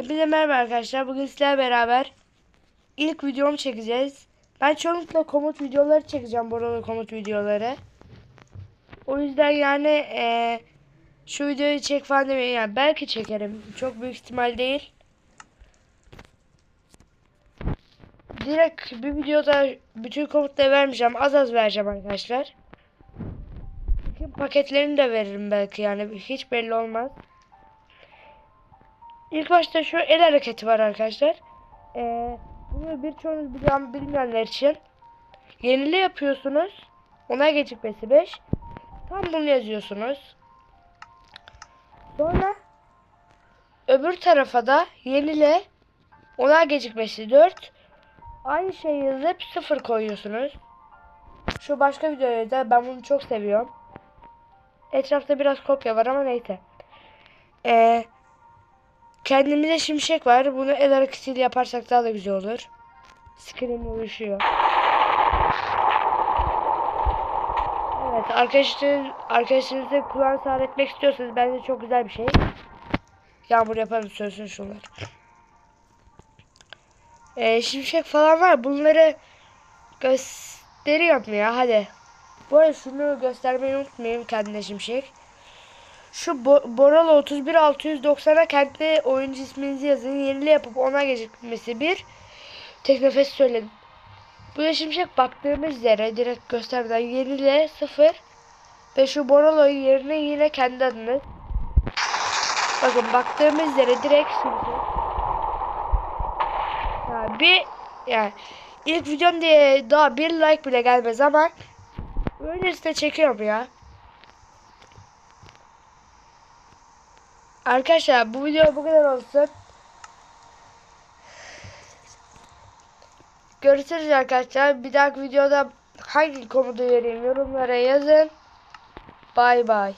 Hepinize merhaba arkadaşlar. Bugün sizlerle beraber ilk videomu çekeceğiz. Ben çoğunlukla komut videoları çekeceğim. Buralı komut videoları. O yüzden yani eee, şu videoyu çek falan demeyin. Yani belki çekerim. Çok büyük ihtimal değil. Direkt bir videoda bütün komutları vermeyeceğim. Az az vereceğim arkadaşlar. Paketlerini de veririm belki yani. Hiç belli olmaz. İlk başta şu el hareketi var arkadaşlar. Ee, bunu birçoğunuz bilen bilmeyenler için yenile yapıyorsunuz. Ona gecikmesi 5. Tam bunu yazıyorsunuz. Sonra öbür tarafa da yenile ona gecikmesi 4. Aynı şeyi yazıp 0 koyuyorsunuz. Şu başka videoda da ben bunu çok seviyorum. Etrafta biraz kopya var ama neyse. Eee Kendimize şimşek var. Bunu el hareketiyle yaparsak daha da güzel olur. Screen uyuşuyor. Evet arkadaşlar arkadaşınızı kulağını sağır etmek istiyorsanız bence çok güzel bir şey. Yağmur yaparım söylesin şunlar. Ee, şimşek falan var. Bunları gösteriyorum ya hadi. Bu arada şunu göstermeyi unutmayın kendine şimşek. Şu Bo Boralı 31690'a kendi oyuncu isminizi yazın. Yenile yapıp ona gecikmesi bir. Tek nefes söyledim. Bu da şimşek baktığımız üzere direkt göstermeden yenile 0 ve şu Boralo'yu yerine yine kendi adını. Bakın baktığımız üzere direkt şimşek. Yani bir yani ilk videom diye daha bir like bile gelmez ama öylesine çekiyorum ya. Arkadaşlar bu video bu kadar olsun. Görüşürüz arkadaşlar. Bir dahaki videoda hangi komutu vereyim yorumlara yazın. Bay bay.